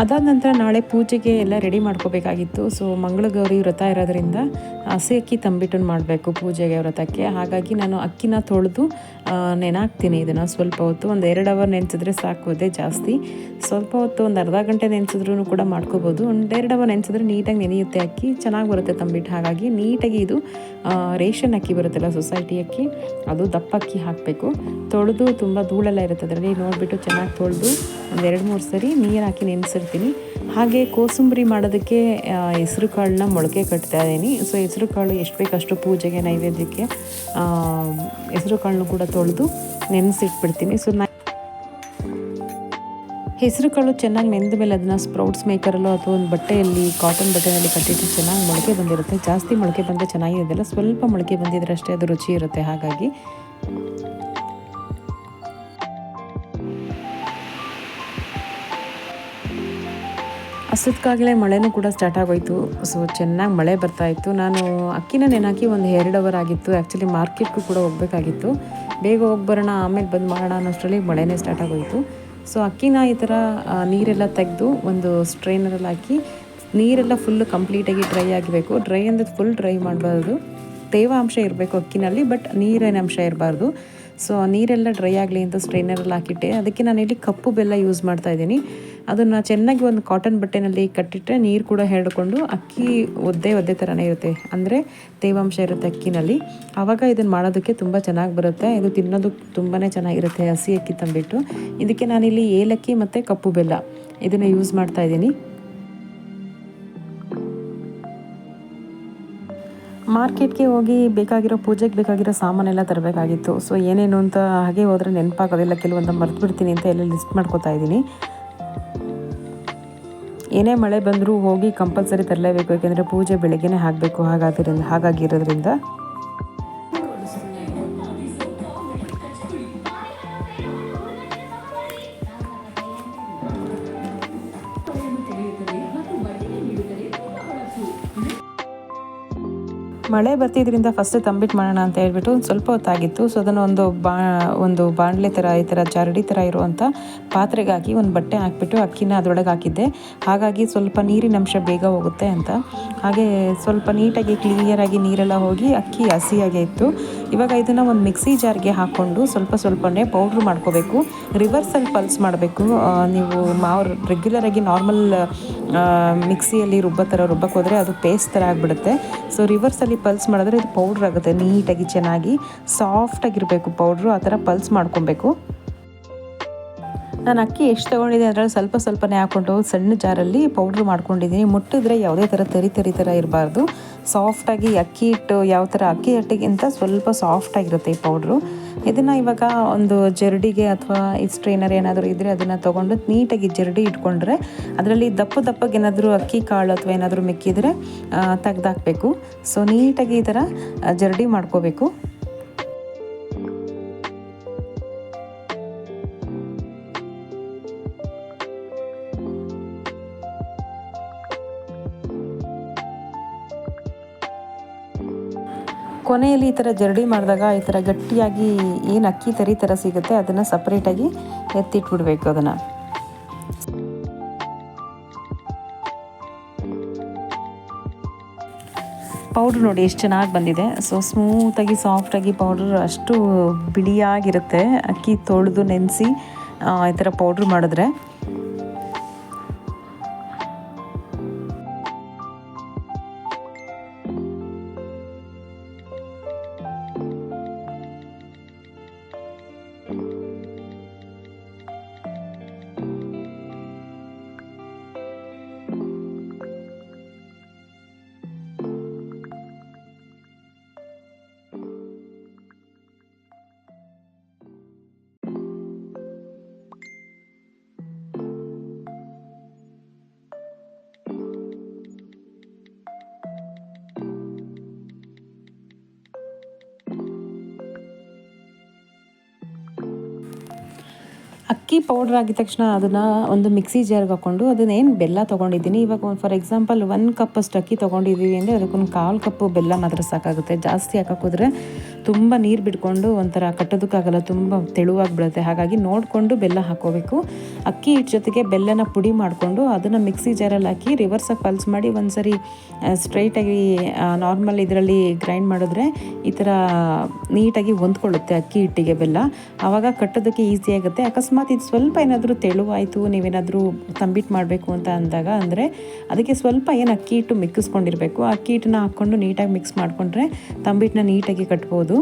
ಅದಾದ ನಂತರ ನಾಳೆ ಪೂಜೆಗೆ ಎಲ್ಲ ರೆಡಿ ಮಾಡ್ಕೋಬೇಕಾಗಿತ್ತು. ಸೊ ಮಂಗಳಗೌರಿ ವ್ರತ ಇರೋದ್ರಿಂದ ಹಸಿ ಅಕ್ಕಿ ತಂಬಿಟ್ಟನ್ನು ಮಾಡಬೇಕು ಪೂಜೆಗೆ, ವ್ರತಕ್ಕೆ. ಹಾಗಾಗಿ ನಾನು ಅಕ್ಕಿನ ತೊಳೆದು ನೆನಾಕ್ತೀನಿ ಇದನ್ನು ಸ್ವಲ್ಪ ಹೊತ್ತು. ಒಂದು ಎರಡು ಅವರ್ ನೆನೆಸಿದ್ರೆ ಸಾಕು, ಅದೇ ಜಾಸ್ತಿ. ಸ್ವಲ್ಪ ಹೊತ್ತು ಒಂದು ಅರ್ಧ ಗಂಟೆ ನೆನೆಸಿದ್ರೂ ಕೂಡ ಮಾಡ್ಕೋಬೋದು. ಒಂದು ಎರಡು ಅವರ್ ನೆನೆಸಿದ್ರೆ ನೀಟಾಗಿ ನೆನೆಯುತ್ತೆ ಅಕ್ಕಿ. ಚೆನ್ನಾಗಿ ಬರುತ್ತೆ ತಂಬಿಟ್ಟು. ಹಾಗಾಗಿ ನೀಟಾಗಿ ಇದು ರೇಷನ್ ಅಕ್ಕಿ ಬರುತ್ತಲ್ಲ ಸೊಸೈಟಿ ಅಕ್ಕಿ, ಅದು ದಪ್ಪ ಅಕ್ಕಿ ಹಾಕಬೇಕು. ತೊಳೆದು ತುಂಬ ಧೂಳೆಲ್ಲ ಇರುತ್ತೆ, ಅದರಲ್ಲಿ ನೋಡಿಬಿಟ್ಟು ಚೆನ್ನಾಗಿ ತೊಳೆದು ಒಂದು ಎರಡು ಮೂರು ಸರಿ ನೀರು ಹಾಕಿ ನೆನೆಸಿರ್ತೀನಿ. ಹಾಗೆ ಕೋಸಂಬರಿ ಮಾಡೋದಕ್ಕೆ ಹೆಸರು ಕಾಳನ್ನ ಮೊಳಕೆ ಕಟ್ತಾ ಇದ್ದೀನಿ. ಸೊ ಹೆಸರು ಕಾಳು ಎಷ್ಟು ಬೇಕಷ್ಟು ಪೂಜೆಗೆ, ನೈವೇದ್ಯಕ್ಕೆ ಹೆಸರು ಕಾಳನ್ನು ಕೂಡ ತೊಳೆದು ನೆನೆಸಿಟ್ಬಿಡ್ತೀನಿ. ಸೊ ನಾ ಹೆಸರು ಕಾಳು ಚೆನ್ನಾಗಿ ನೆಂದ ಮೇಲೆ ಅದನ್ನು ಸ್ಪ್ರೌಟ್ಸ್ ಮೇಕರಲ್ಲೋ ಅಥವಾ ಒಂದು ಬಟ್ಟೆಯಲ್ಲಿ ಕಾಟನ್ ಬಟ್ಟೆಯಲ್ಲಿ ಕಟ್ಟಿಟ್ಟು ಚೆನ್ನಾಗಿ ಮೊಳಕೆ ಬಂದಿರುತ್ತೆ. ಜಾಸ್ತಿ ಮೊಳಕೆ ಬಂದರೆ ಚೆನ್ನಾಗಿರೋದಿಲ್ಲ ಸ್ವಲ್ಪ ಮೊಳಕೆ ಬಂದಿದ್ರೆ ಅಷ್ಟೇ ಅದು ರುಚಿ ಇರುತ್ತೆ. ಹಾಗಾಗಿ ಅಷ್ಟೊತ್ತಿಗಾಗಲೇ ಮಳೆನೂ ಕೂಡ ಸ್ಟಾರ್ಟ್ ಆಗೋಯ್ತು. ಸೊ ಚೆನ್ನಾಗಿ ಮಳೆ ಬರ್ತಾ ಇತ್ತು. ನಾನು ಅಕ್ಕಿನ ನೆನಾಕಿ ಒಂದು ಎರಡು ಅವರ್ ಆಗಿತ್ತು. ಆ್ಯಕ್ಚುಲಿ ಮಾರ್ಕೆಟ್ಗೂ ಕೂಡ ಹೋಗಬೇಕಾಗಿತ್ತು. ಬೇಗ ಹೋಗಿ ಆಮೇಲೆ ಬಂದು ಮಾಡೋಣ ಅನ್ನೋಷ್ಟರಲ್ಲಿ ಮಳೆನೇ ಸ್ಟಾರ್ಟ್ ಆಗೋಯಿತು. ಸೊ ಅಕ್ಕಿನ ಈ ಥರ ನೀರೆಲ್ಲ ತೆಗೆದು ಒಂದು ಸ್ಟ್ರೈನರಲ್ಲಿ ಹಾಕಿ, ನೀರೆಲ್ಲ ಫುಲ್ಲು ಕಂಪ್ಲೀಟಾಗಿ ಡ್ರೈ ಆಗಬೇಕು ಡ್ರೈ ಅಂದರೆ ಫುಲ್ ಡ್ರೈ ಮಾಡಬಾರ್ದು. ತೇವಾಂಶ ಇರಬೇಕು ಅಕ್ಕಿನಲ್ಲಿ ಬಟ್ ನೀರಿನ ಅಂಶ ಇರಬಾರ್ದು. ಸೊ ನೀರೆಲ್ಲ ಡ್ರೈ ಆಗಲಿ ಅಂತ ಸ್ಟ್ರೈನರಲ್ಲಿ ಹಾಕಿಟ್ಟೆ. ಅದಕ್ಕೆ ನಾನಿಲ್ಲಿ ಕಪ್ಪು ಬೆಲ್ಲ ಯೂಸ್ ಮಾಡ್ತಾ ಇದ್ದೀನಿ. ಅದನ್ನು ಚೆನ್ನಾಗಿ ಒಂದು ಕಾಟನ್ ಬಟ್ಟೆನಲ್ಲಿ ಕಟ್ಟಿಟ್ಟರೆ ನೀರು ಕೂಡ ಹೇಳಿಕೊಂಡು ಅಕ್ಕಿ ಒದ್ದೆ ಒದ್ದೆ ಥರನೇ ಇರುತ್ತೆ. ಅಂದರೆ ತೇವಾಂಶ ಇರುತ್ತೆ ಅಕ್ಕಿನಲ್ಲಿ. ಆವಾಗ ಇದನ್ನು ಮಾಡೋದಕ್ಕೆ ತುಂಬ ಚೆನ್ನಾಗಿ ಬರುತ್ತೆ. ಇದು ತಿನ್ನೋದು ತುಂಬಾ ಚೆನ್ನಾಗಿರುತ್ತೆ, ಹಸಿ ಅಕ್ಕಿ ತಂಬಿಟ್ಟು ಇದಕ್ಕೆ ನಾನಿಲ್ಲಿ ಏಲಕ್ಕಿ ಮತ್ತು ಕಪ್ಪು ಬೆಲ್ಲ ಇದನ್ನು ಯೂಸ್ ಮಾಡ್ತಾ ಇದ್ದೀನಿ. ಮಾರ್ಕೆಟ್ಗೆ ಹೋಗಿ ಬೇಕಾಗಿರೋ ಪೂಜೆಗೆ ಬೇಕಾಗಿರೋ ಸಾಮಾನೆಲ್ಲ ತರಬೇಕಾಗಿತ್ತು. ಸೊ ಏನೇನು ಅಂತ ಹಾಗೆ ಹೋದರೆ ನೆನಪಾಗೋದಿಲ್ಲ. ಕೆಲವೊಂದು ಮರೆತು ಬಿಡ್ತೀನಿ ಅಂತ ಎಲ್ಲ ಲಿಸ್ಟ್ ಮಾಡ್ಕೋತಾ ಇದ್ದೀನಿ. ಏನೇ ಮಳೆ ಬಂದರೂ ಹೋಗಿ ಕಂಪಲ್ಸರಿ ತರಲೇಬೇಕು. ಯಾಕೆಂದರೆ ಪೂಜೆ ಬೆಳಗ್ಗೆನೇ ಆಗಬೇಕು ಹಾಗಾದ್ರಿಂದ ಹಾಗಾಗಿರೋದ್ರಿಂದ. ಮಳೆ ಬರ್ತಿದ್ರಿಂದ ಫಸ್ಟ್ ತಂಬಿಟ್ಟು ಮಾಡೋಣ ಅಂತ ಹೇಳ್ಬಿಟ್ಟು ಸ್ವಲ್ಪ ಹೊತ್ತಾಗಿತ್ತು. ಸೊ ಅದನ್ನು ಒಂದು ಬಾ, ಒಂದು ಬಾಣಲೆ ಥರ ಈ ಥರ ಜರಡಿ ಥರ ಇರುವಂಥ ಪಾತ್ರೆಗೆ ಹಾಕಿ ಒಂದು ಬಟ್ಟೆ ಹಾಕ್ಬಿಟ್ಟು ಅಕ್ಕಿನ ಅದರೊಳಗೆ ಹಾಕಿದ್ದೆ. ಹಾಗಾಗಿ ಸ್ವಲ್ಪ ನೀರಿನ ಅಂಶ ಬೇಗ ಹೋಗುತ್ತೆ ಅಂತ. ಹಾಗೆ ಸ್ವಲ್ಪ ನೀಟಾಗಿ ಕ್ಲಿಯರಾಗಿ ನೀರೆಲ್ಲ ಹೋಗಿ ಅಕ್ಕಿ ಹಸಿಯಾಗೇ ಇತ್ತು. ಇವಾಗ ಇದನ್ನು ಒಂದು ಮಿಕ್ಸಿ ಜಾರ್ಗೆ ಹಾಕ್ಕೊಂಡು ಸ್ವಲ್ಪ ಸ್ವಲ್ಪನೇ ಪೌಡ್ರ್ ಮಾಡ್ಕೋಬೇಕು. ರಿವರ್ಸಲ್ಲಿ ಪಲ್ಸ್ ಮಾಡಬೇಕು. ನೀವು ಮಾವು ರೆಗ್ಯುಲರಾಗಿ ನಾರ್ಮಲ್ ಮಿಕ್ಸಿಯಲ್ಲಿ ರುಬ್ಬೋ ಥರ ರುಬ್ಬಕ್ಕೆ ಹೋದರೆ ಅದು ಪೇಸ್ಟ್ ಥರ ಆಗಿಬಿಡುತ್ತೆ. ಸೊ ರಿವರ್ಸಲ್ಲಿ ಪಲ್ಸ್ ಮಾಡಿದ್ರೆ ಇದು ಪೌಡ್ರ್ ಆಗುತ್ತೆ. ನೀಟಾಗಿ ಚೆನ್ನಾಗಿ ಸಾಫ್ಟಾಗಿರಬೇಕು ಪೌಡ್ರು ಆ ಥರ ಪಲ್ಸ್ ಮಾಡ್ಕೊಬೇಕು. ನಾನು ಅಕ್ಕಿ ಎಷ್ಟು ತೊಗೊಂಡಿದ್ದೆ ಅದರಲ್ಲಿ ಸ್ವಲ್ಪ ಸ್ವಲ್ಪನೇ ಹಾಕ್ಕೊಂಡು ಸಣ್ಣ ಜಾರಲ್ಲಿ ಪೌಡ್ರ್ ಮಾಡ್ಕೊಂಡಿದ್ದೀನಿ. ಮುಟ್ಟಿದ್ರೆ ಯಾವುದೇ ಥರ ತರಿ ತರಿ ಥರ ಇರಬಾರ್ದು. ಸಾಫ್ಟಾಗಿ ಅಕ್ಕಿ ಹಿಟ್ಟು ಯಾವ ಥರ ಅಕ್ಕಿ ಹಿಟ್ಟಿಗಿಂತ ಸ್ವಲ್ಪ ಸಾಫ್ಟಾಗಿರುತ್ತೆ ಈ ಪೌಡ್ರು ಇದನ್ನು ಇವಾಗ ಒಂದು ಜರಡಿಗೆ ಅಥವಾ ಈ ಸ್ಟ್ರೈನರ್ ಏನಾದರೂ ಇದ್ದರೆ ಅದನ್ನು ತೊಗೊಂಡು ನೀಟಾಗಿ ಜರಡಿ ಇಟ್ಕೊಂಡ್ರೆ ಅದರಲ್ಲಿ ದಪ್ಪ ದಪ್ಪಗೆ ಏನಾದರೂ ಅಕ್ಕಿ ಕಾಳು ಅಥವಾ ಏನಾದರೂ ಮಿಕ್ಕಿದರೆ ತೆಗ್ದಾಕಬೇಕು. ಸೊ ನೀಟಾಗಿ ಈ ಥರ ಜರಡಿ ಮಾಡ್ಕೋಬೇಕು. ಕೊನೆಯಲ್ಲಿ ಈ ಥರ ಜರಡಿ ಮಾಡಿದಾಗ ಈ ಥರ ಗಟ್ಟಿಯಾಗಿ ಏನು ಅಕ್ಕಿ ತರಿ ಥರ ಸಿಗುತ್ತೆ, ಅದನ್ನು ಸಪ್ರೇಟಾಗಿ ಎತ್ತಿಟ್ಬಿಡ್ಬೇಕು ಅದನ್ನು. ಪೌಡ್ರ್ ನೋಡಿ ಎಷ್ಟು ಚೆನ್ನಾಗಿ ಬಂದಿದೆ. ಸೊ ಸ್ಮೂತಾಗಿ ಸಾಫ್ಟಾಗಿ ಪೌಡ್ರ್ ಅಷ್ಟು ಬಿಳಿಯಾಗಿರುತ್ತೆ. ಅಕ್ಕಿ ತೊಳೆದು ನೆನೆಸಿ ಈ ಥರ ಪೌಡ್ರ್ ಮಾಡಿದ್ರೆ. ಅಕ್ಕಿ ಪೌಡ್ರ್ ಆಗಿದ ತಕ್ಷಣ ಅದನ್ನು ಒಂದು ಮಿಕ್ಸಿ ಜಾರ್ಗೆ ಹಾಕ್ಕೊಂಡು ಅದನ್ನೇನು ಬೆಲ್ಲ ತೊಗೊಂಡಿದ್ದೀನಿ. ಇವಾಗ ಫಾರ್ ಎಕ್ಸಾಂಪಲ್ ಒನ್ ಕಪ್ಪಷ್ಟು ಅಕ್ಕಿ ತೊಗೊಂಡಿದ್ದೀವಿ ಅಂದರೆ ಅದಕ್ಕೊಂದು ಕಾಲು ಕಪ್ಪು ಬೆಲ್ಲ ಮಾತ್ರ ಸಾಕಾಗುತ್ತೆ. ಜಾಸ್ತಿ ಹಾಕೋದ್ರೆ ತುಂಬ ನೀರು ಬಿಟ್ಕೊಂಡು ಒಂಥರ ಕಟ್ಟೋದಕ್ಕಾಗಲ್ಲ, ತುಂಬ ತೆಳುವಾಗಿ ಬಿಡುತ್ತೆ ಹಾಗಾಗಿ ನೋಡಿಕೊಂಡು ಬೆಲ್ಲ ಹಾಕೋಬೇಕು. ಅಕ್ಕಿ ಹಿಟ್ಟು ಜೊತೆಗೆ ಬೆಲ್ಲನ ಪುಡಿ ಮಾಡಿಕೊಂಡು ಅದನ್ನು ಮಿಕ್ಸಿ ಜಾರಲ್ಲಿ ಹಾಕಿ ರಿವರ್ಸಾಗಿ ಪಲ್ಸ್ ಮಾಡಿ ಒಂದು ಸರಿ ಸ್ಟ್ರೈಟಾಗಿ ನಾರ್ಮಲ್ ಇದರಲ್ಲಿ ಗ್ರೈಂಡ್ ಮಾಡಿದ್ರೆ ಈ ಥರ ನೀಟಾಗಿ ಹೊಂದ್ಕೊಳ್ಳುತ್ತೆ ಅಕ್ಕಿ ಹಿಟ್ಟಿಗೆ ಬೆಲ್ಲ. ಆವಾಗ ಕಟ್ಟೋದಕ್ಕೆ ಈಸಿ ಆಗುತ್ತೆ. ಅಕಸ್ಮಾತ್ ಇದು ಸ್ವಲ್ಪ ಏನಾದರೂ ತೆಳುವಾಯಿತು, ನೀವೇನಾದರೂ ತಂಬಿಟ್ಟು ಮಾಡಬೇಕು ಅಂತ ಅಂದಾಗ ಅಂದರೆ ಅದಕ್ಕೆ ಸ್ವಲ್ಪ ಏನು ಅಕ್ಕಿ ಹಿಟ್ಟು ಮಿಕ್ಕಿಸ್ಕೊಂಡಿರಬೇಕು. ಅಕ್ಕಿ ಹಿಟ್ಟನ್ನ ಹಾಕ್ಕೊಂಡು ನೀಟಾಗಿ ಮಿಕ್ಸ್ ಮಾಡಿಕೊಂಡ್ರೆ ತಂಬಿಟ್ಟನ್ನ ನೀಟಾಗಿ ಕಟ್ಬೋದು.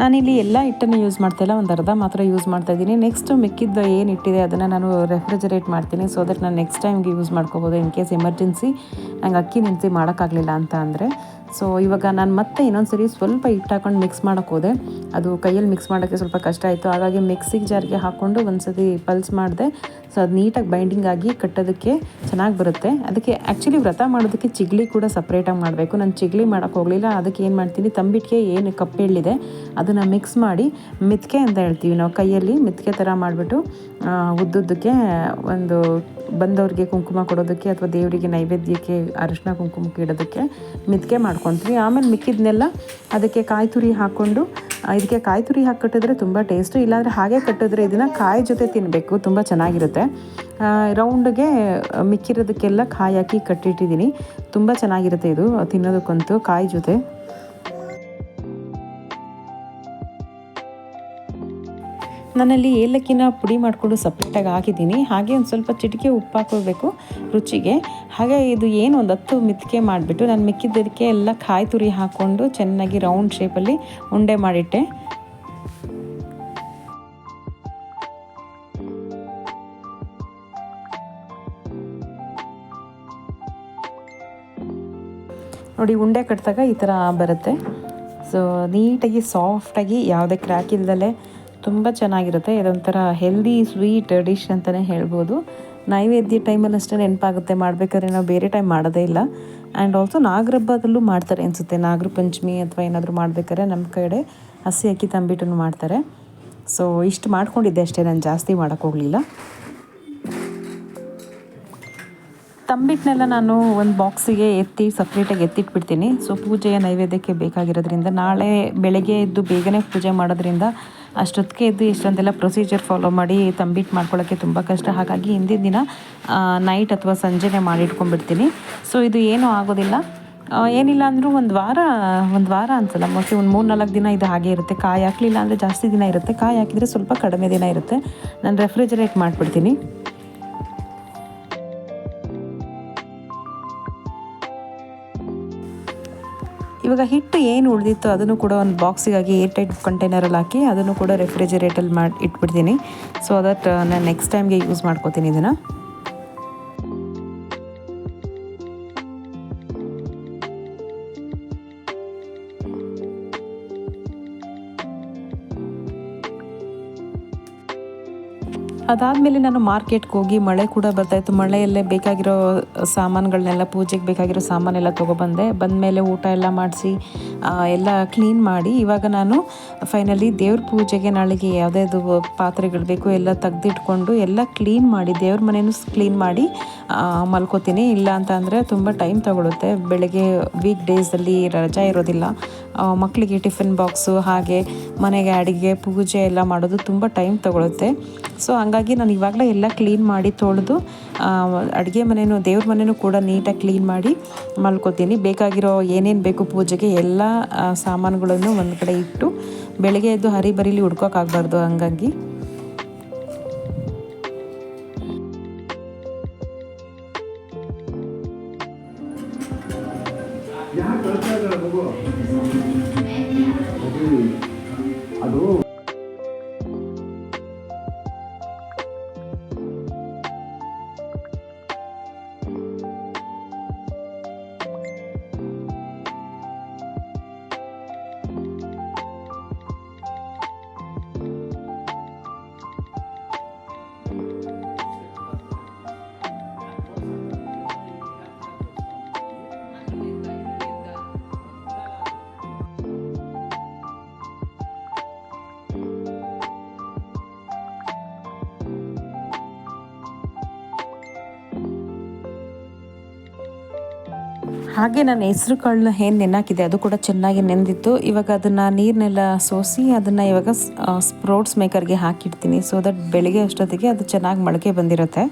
ನಾನಿಲ್ಲಿ ಎಲ್ಲ ಹಿಟ್ಟನ್ನು ಯೂಸ್ ಮಾಡ್ತಾಯಿಲ್ಲ ಒಂದು ಅರ್ಧ ಮಾತ್ರ ಯೂಸ್ ಮಾಡ್ತಾ ಇದ್ದೀನಿ. ನೆಕ್ಸ್ಟ್ ಮಿಕ್ಕಿದ್ದು ಏನು ಇಟ್ಟಿದೆ ಅದನ್ನು ನಾನು ರೆಫ್ರಿಜರೇಟ್ ಮಾಡ್ತೀನಿ. ಸೊ ದಟ್ ನಾನು ನೆಕ್ಸ್ಟ್ ಟೈಮ್ಗೆ ಯೂಸ್ ಮಾಡ್ಕೋಬೋದು ಇನ್ ಕೇಸ್ ಎಮರ್ಜೆನ್ಸಿ ನಂಗೆ ಅಕ್ಕಿ ನಿಂತು ಮಾಡೋಕ್ಕಾಗಲಿಲ್ಲ ಅಂತ ಅಂದರೆ. ಸೊ ಇವಾಗ ನಾನು ಮತ್ತೆ ಇನ್ನೊಂದು ಸರಿ ಸ್ವಲ್ಪ ಹಿಟ್ಟು ಹಾಕೊಂಡು ಮಿಕ್ಸ್ ಮಾಡೋಕ್ಕೆ ಹೋದೆ. ಅದು ಕೈಯಲ್ಲಿ ಮಿಕ್ಸ್ ಮಾಡೋಕ್ಕೆ ಸ್ವಲ್ಪ ಕಷ್ಟ ಆಯಿತು. ಹಾಗಾಗಿ ಮಿಕ್ಸಿಗೆ ಜಾರಿಗೆ ಹಾಕ್ಕೊಂಡು ಒಂದು ಸತಿ ಪಲ್ಸ್ ಮಾಡಿದೆ. ಸೊ ಅದು ನೀಟಾಗಿ ಬೈಂಡಿಂಗ್ ಆಗಿ ಕಟ್ಟೋದಕ್ಕೆ ಚೆನ್ನಾಗಿ ಬರುತ್ತೆ. ಅದಕ್ಕೆ ಆ್ಯಕ್ಚುಲಿ ವ್ರತ ಮಾಡೋದಕ್ಕೆ ಚಿಗ್ಲಿ ಕೂಡ ಸಪ್ರೇಟಾಗಿ ಮಾಡಬೇಕು. ನಾನು ಚಿಗ್ಲಿ ಮಾಡೋಕ್ಕೆ ಹೋಗಲಿಲ್ಲ. ಅದಕ್ಕೆ ಏನು ಮಾಡ್ತೀನಿ? ತಂಬಿಟ್ಟಿಗೆ ಏನು ಕಪ್ಪೆಳ್ಳಿದೆ ಅದನ್ನು ಮಿಕ್ಸ್ ಮಾಡಿ ಮಿತ್ಕೆ ಅಂತ ಹೇಳ್ತೀವಿ ನಾವು ಕೈಯಲ್ಲಿ. ಮಿತ್ಕೆ ಥರ ಮಾಡಿಬಿಟ್ಟು ಉದ್ದುದ್ದಕ್ಕೆ ಒಂದು ಬಂದವ್ರಿಗೆ ಕುಂಕುಮ ಕೊಡೋದಕ್ಕೆ ಅಥವಾ ದೇವರಿಗೆ ನೈವೇದ್ಯಕ್ಕೆ ಅರಿಶಿನ ಕುಂಕುಮಕ್ಕೆ ಇಡೋದಕ್ಕೆ ಮಿತ್ಕೆ ಮಾಡ್ಕೊತೀವಿ ಆಮೇಲೆ ಮಿಕ್ಕಿದ್ನೆಲ್ಲ ಅದಕ್ಕೆ ಕಾಯಿ ತುರಿ ಹಾಕ್ಕೊಂಡು ಇದಕ್ಕೆ ಕಾಯಿ ತುರಿ ಹಾಕಿ ಕಟ್ಟಿದ್ರೆ ತುಂಬ ಟೇಸ್ಟು ಇಲ್ಲಾಂದರೆ ಹಾಗೆ ಕಟ್ಟಿದ್ರೆ ಇದನ್ನು ಕಾಯಿ ಜೊತೆ ತಿನ್ನಬೇಕು ತುಂಬ ಚೆನ್ನಾಗಿರುತ್ತೆ. ರೌಂಡ್ಗೆ ಮಿಕ್ಕಿರೋದಕ್ಕೆಲ್ಲ ಕಾಯಿ ಹಾಕಿ ಕಟ್ಟಿಟ್ಟಿದ್ದೀನಿ. ತುಂಬ ಚೆನ್ನಾಗಿರುತ್ತೆ ಇದು, ತಿನ್ನೋದಕ್ಕಂತೂ ಕಾಯಿ ಜೊತೆ. ನಾನಲ್ಲಿ ಏಲಕ್ಕಿನ ಪುಡಿ ಮಾಡಿಕೊಂಡು ಸಪ್ರೇಟಾಗಿ ಹಾಕಿದ್ದೀನಿ. ಹಾಗೆ ಒಂದು ಸ್ವಲ್ಪ ಚಿಟಿಕೆ ಉಪ್ಪು ಹಾಕೋಬೇಕು ರುಚಿಗೆ. ಹಾಗೆ ಇದು ಏನು ಒಂದು ಹತ್ತು ಮಿತ್ಕೆ ಮಾಡಿಬಿಟ್ಟು ನಾನು ಮಿಕ್ಕಿದ್ದಕ್ಕೆ ಎಲ್ಲ ಕಾಯಿ ತುರಿ ಹಾಕ್ಕೊಂಡು ಚೆನ್ನಾಗಿ ರೌಂಡ್ ಶೇಪಲ್ಲಿ ಉಂಡೆ ಮಾಡಿಟ್ಟೆ. ನೋಡಿ, ಉಂಡೆ ಕಟ್ಟಿದಾಗ ಈ ಥರ ಬರುತ್ತೆ. ಸೊ ನೀಟಾಗಿ ಸಾಫ್ಟಾಗಿ ಯಾವುದೇ ಕ್ರ್ಯಾಕ್ ಇಲ್ದಲೆ ತುಂಬ ಚೆನ್ನಾಗಿರುತ್ತೆ. ಇದೊಂಥರ ಹೆಲ್ದಿ ಸ್ವೀಟ್ ಡಿಶ್ ಅಂತಲೇ ಹೇಳ್ಬೋದು. ನೈವೇದ್ಯ ಟೈಮಲ್ಲಿ ಅಷ್ಟೇ ನೆನಪಾಗುತ್ತೆ. ಮಾಡಬೇಕಾದ್ರೆ ನಾವು ಬೇರೆ ಟೈಮ್ ಮಾಡೋದೇ ಇಲ್ಲ. ಆ್ಯಂಡ್ ಆಲ್ಸೋ ನಾಗರಬ್ಬದಲ್ಲೂ ಮಾಡ್ತಾರೆ ಅನಿಸುತ್ತೆ. ನಾಗರ ಪಂಚಮಿ ಅಥವಾ ಏನಾದರೂ ಮಾಡಬೇಕಾದ್ರೆ ನಮ್ಮ ಕಡೆ ಹಸಿ ಅಕ್ಕಿ ತಂಬಿಟ್ಟನ್ನು ಮಾಡ್ತಾರೆ. ಸೊ ಇಷ್ಟು ಮಾಡ್ಕೊಂಡಿದ್ದೆ ಅಷ್ಟೇ. ನಾನು ಜಾಸ್ತಿ ಮಾಡೋಕ್ಕೋಗಲಿಲ್ಲ ತಂಬಿಟ್ಟನ್ನೆಲ್ಲ ನಾನು ಒಂದು ಬಾಕ್ಸಿಗೆ ಎತ್ತಿ ಸಪ್ರೇಟಾಗಿ ಎತ್ತಿಟ್ಬಿಡ್ತೀನಿ. ಸೊ ಪೂಜೆಯ ನೈವೇದ್ಯಕ್ಕೆ ಬೇಕಾಗಿರೋದ್ರಿಂದ ನಾಳೆ ಬೆಳಗ್ಗೆ ಎದ್ದು ಬೇಗನೆ ಪೂಜೆ ಮಾಡೋದ್ರಿಂದ ಅಷ್ಟೊತ್ತಿಗೆ ಇದ್ದು ಇಷ್ಟೊಂದೆಲ್ಲ ಪ್ರೊಸೀಜರ್ ಫಾಲೋ ಮಾಡಿ ತಂಬಿಟ್ಟು ಮಾಡ್ಕೊಳ್ಳೋಕ್ಕೆ ತುಂಬ ಕಷ್ಟ. ಹಾಗಾಗಿ ಹಿಂದಿನ ದಿನ ನೈಟ್ ಅಥವಾ ಸಂಜೆನೆ ಮಾಡಿಟ್ಕೊಂಡ್ಬಿಡ್ತೀನಿ. ಸೊ ಇದು ಏನೂ ಆಗೋದಿಲ್ಲ. ಏನಿಲ್ಲ ಅಂದರೂ ಒಂದು ವಾರ ಒಂದು ವಾರ ಅನ್ಸಲ್ಲ. ಮೋಸ್ಟ್ಲಿ ಒಂದು ಮೂರು ನಾಲ್ಕು ದಿನ ಇದು ಹಾಗೆ ಇರುತ್ತೆ. ಕಾಯಿ ಹಾಕಲಿಲ್ಲ ಅಂದರೆ ಜಾಸ್ತಿ ದಿನ ಇರುತ್ತೆ. ಕಾಯಿ ಹಾಕಿದರೆ ಸ್ವಲ್ಪ ಕಡಿಮೆ ದಿನ ಇರುತ್ತೆ. ನಾನು ರೆಫ್ರಿಜರೇಟ್ ಮಾಡಿಬಿಡ್ತೀನಿ. ಇವಾಗ ಹಿಟ್ಟು ಏನು ಉಳಿದಿತ್ತು ಅದನ್ನು ಕೂಡ ಒಂದು ಬಾಕ್ಸಿಗಾಗಿ ಏರ್ ಟೈಟ್ ಕಂಟೈನರಲ್ಲಿ ಹಾಕಿ ಅದನ್ನು ಕೂಡ ರೆಫ್ರಿಜರೇಟಲ್ಲಿ ಮಾಡಿ ಇಟ್ಬಿಡ್ತೀನಿ. ಸೊ ದಟ್ ನಾನು ನೆಕ್ಸ್ಟ್ ಟೈಮ್ಗೆ ಯೂಸ್ ಮಾಡ್ಕೋತೀನಿ ಇದನ್ನು. ಅದಾದಮೇಲೆ ನಾನು ಮಾರ್ಕೆಟ್ಗೆ ಹೋಗಿ ಮಳೆ ಕೂಡ ಬರ್ತಾಯಿತ್ತು ಮಳೆಯಲ್ಲೇ ಬೇಕಾಗಿರೋ ಸಾಮಾನುಗಳನ್ನೆಲ್ಲ ಪೂಜೆಗೆ ಬೇಕಾಗಿರೋ ಸಾಮಾನೆಲ್ಲ ತೊಗೊಬಂದೆ. ಬಂದಮೇಲೆ ಊಟ ಎಲ್ಲ ಮಾಡಿಸಿ ಎಲ್ಲ ಕ್ಲೀನ್ ಮಾಡಿ ಇವಾಗ ನಾನು ಫೈನಲಿ ದೇವ್ರ ಪೂಜೆಗೆ ನಾಳೆಗೆ ಯಾವುದ್ಯಾವುದು ಪಾತ್ರೆಗಳು ಬೇಕು ಎಲ್ಲ ತೆಗೆದಿಟ್ಕೊಂಡು ಎಲ್ಲ ಕ್ಲೀನ್ ಮಾಡಿ ದೇವ್ರ ಮನೇನು ಕ್ಲೀನ್ ಮಾಡಿ ಮಲ್ಕೋತೀನಿ. ಇಲ್ಲ ಅಂತ ಅಂದರೆ ತುಂಬ ಟೈಮ್ ತಗೊಳುತ್ತೆ. ಬೆಳಗ್ಗೆ ವೀಕ್ ಡೇಸಲ್ಲಿ ರಜಾ ಇರೋದಿಲ್ಲ. ಮಕ್ಕಳಿಗೆ ಟಿಫಿನ್ ಬಾಕ್ಸು ಹಾಗೆ ಮನೆಗೆ ಅಡುಗೆ, ಪೂಜೆ ಎಲ್ಲ ಮಾಡೋದು ತುಂಬ ಟೈಮ್ ತಗೊಳುತ್ತೆ. ಸೊ ಹಂಗಾಗಿ ನಾನು ಇವಾಗಲೇ ಎಲ್ಲ ಕ್ಲೀನ್ ಮಾಡಿ ತೊಳೆದು ಅಡುಗೆ ಮನೆಯೂ ದೇವ್ರ ಮನೆಯೂ ಕೂಡ ನೀಟಾಗಿ ಕ್ಲೀನ್ ಮಾಡಿ ಮಲ್ಕೋತೀನಿ. ಬೇಕಾಗಿರೋ ಏನೇನು ಬೇಕು ಪೂಜೆಗೆ ಎಲ್ಲ ಸಾಮಾನುಗಳನ್ನು ಒಂದು ಕಡೆ ಇಟ್ಟು ಬೆಳಗ್ಗೆ ಎದ್ದು ಹರಿಬರಿಲಿ ಹುಡ್ಕೋಕ್ಕಾಗಬಾರ್ದು ಹಂಗಾಗಿ. ಹಾಗೆ ನನ್ನ ಹೆಸರು ಕಾಳನ್ನ ಏನು ನೆನಾಕಿದೆ ಅದು ಕೂಡ ಚೆನ್ನಾಗಿ ನೆಂದಿತ್ತು. ಇವಾಗ ಅದನ್ನು ನೀರನ್ನೆಲ್ಲ ಸೋಸಿ ಅದನ್ನು ಇವಾಗ ಸ್ಪ್ರೋಟ್ಸ್ ಮೇಕರ್ಗೆ ಹಾಕಿಡ್ತೀನಿ. ಸೊ ದಟ್ ಬೆಳಿಗ್ಗೆ ಅಷ್ಟೊತ್ತಿಗೆ ಅದು ಚೆನ್ನಾಗಿ ಮೊಳಕೆ ಬಂದಿರುತ್ತೆ.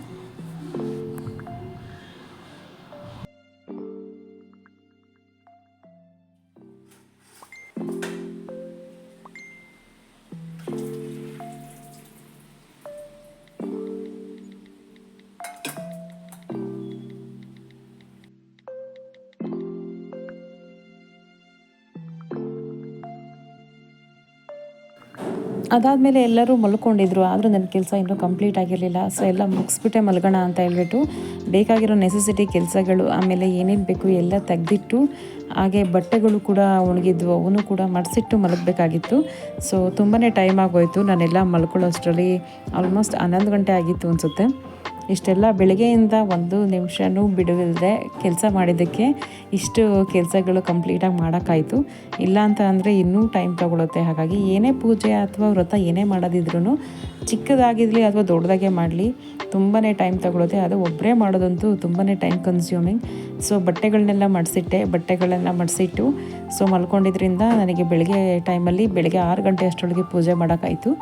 ಅದಾದಮೇಲೆ ಎಲ್ಲರೂ ಮಲ್ಕೊಂಡಿದ್ರು, ಆದರೂ ನನ್ನ ಕೆಲಸ ಇನ್ನೂ ಕಂಪ್ಲೀಟ್ ಆಗಿರಲಿಲ್ಲ. ಸೊ ಎಲ್ಲ ಮುಗಿಸ್ಬಿಟ್ಟೆ ಮಲ್ಗೋಣ ಅಂತ ಹೇಳ್ಬಿಟ್ಟು ಬೇಕಾಗಿರೋ ನೆಸೆಸಿಟಿ ಕೆಲಸಗಳು, ಆಮೇಲೆ ಏನೇನು ಬೇಕು ಎಲ್ಲ ತೆಗೆದಿಟ್ಟು, ಹಾಗೆ ಬಟ್ಟೆಗಳು ಕೂಡ ಒಣಗಿದ್ವು, ಅವನು ಕೂಡ ಮಡಿಸಿಟ್ಟು ಮಲಗಬೇಕಾಗಿತ್ತು. ಸೊ ತುಂಬಾ ಟೈಮ್ ಆಗೋಯ್ತು, ನಾನೆಲ್ಲ ಮಲ್ಕೊಳ್ಳೋ ಅಷ್ಟರಲ್ಲಿ ಆಲ್ಮೋಸ್ಟ್ ಹನ್ನೊಂದು ಗಂಟೆ ಆಗಿತ್ತು ಅನಿಸುತ್ತೆ. ಇಷ್ಟೆಲ್ಲ ಬೆಳಗ್ಗೆಯಿಂದ ಒಂದು ನಿಮಿಷನೂ ಬಿಡುವಿಲ್ಲದೆ ಕೆಲಸ ಮಾಡಿದ್ದಕ್ಕೆ ಇಷ್ಟು ಕೆಲಸಗಳು ಕಂಪ್ಲೀಟಾಗಿ ಮಾಡೋಕ್ಕಾಯಿತು. ಇಲ್ಲ ಅಂತ ಅಂದರೆ ಇನ್ನೂ ಟೈಮ್ ತಗೊಳುತ್ತೆ. ಹಾಗಾಗಿ ಏನೇ ಪೂಜೆ ಅಥವಾ ವ್ರತ ಏನೇ ಮಾಡೋದಿದ್ರೂ ಚಿಕ್ಕದಾಗಿರಲಿ ಅಥವಾ ದೊಡ್ಡದಾಗೆ ಮಾಡಲಿ ತುಂಬಾ ಟೈಮ್ ತಗೊಳುತ್ತೆ. ಅದು ಒಬ್ಬರೇ ಮಾಡೋದಂತೂ ತುಂಬಾ ಟೈಮ್ ಕನ್ಸ್ಯೂಮಿಂಗ್ ಸೊ ಬಟ್ಟೆಗಳನ್ನೆಲ್ಲ ಮಡಿಸಿಟ್ಟೆ. ಬಟ್ಟೆಗಳನ್ನ ಮಡಿಸಿಟ್ಟು ಸೊ ಮಲ್ಕೊಂಡಿದ್ರಿಂದ ನನಗೆ ಬೆಳಗ್ಗೆ ಟೈಮಲ್ಲಿ ಬೆಳಗ್ಗೆ ಆರು ಗಂಟೆ ಅಷ್ಟರೊಳಗೆ ಪೂಜೆ ಮಾಡೋಕ್ಕಾಯಿತು.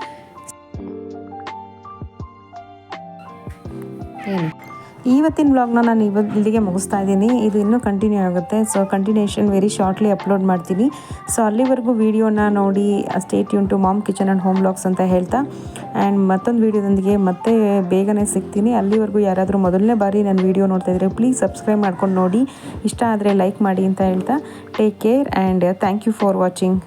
ಏನು? ಇವತ್ತಿನ ವ್ಲಾಗ್ನ ನಾನು ಇವಾಗ ಇಲ್ಲಿಗೆ ಮುಗಿಸ್ತಾ ಇದ್ದೀನಿ. ಇದು ಇನ್ನೂ ಕಂಟಿನ್ಯೂ ಆಗುತ್ತೆ. So continuation very shortly upload ಮಾಡ್ತೀನಿ. ಸೊ ಅಲ್ಲಿವರೆಗೂ ವೀಡಿಯೋನ ನೋಡಿ stay ಯೂನ್ to mom kitchen and home blogs ಅಂತ ಹೇಳ್ತಾ. ಆ್ಯಂಡ್ ಮತ್ತೊಂದು ವೀಡಿಯೋದೊಂದಿಗೆ ಮತ್ತೆ ಬೇಗನೆ ಸಿಗ್ತೀನಿ. ಅಲ್ಲಿವರೆಗೂ ಯಾರಾದರೂ ಮೊದಲನೇ ಬಾರಿ ನನ್ನ ವೀಡಿಯೋ ನೋಡ್ತಾ ಇದ್ದರೆ ಪ್ಲೀಸ್ ಸಬ್ಸ್ಕ್ರೈಬ್ ಮಾಡ್ಕೊಂಡು ನೋಡಿ. ಇಷ್ಟ ಆದರೆ ಲೈಕ್ ಮಾಡಿ ಅಂತ ಹೇಳ್ತಾ. Take care and thank you for watching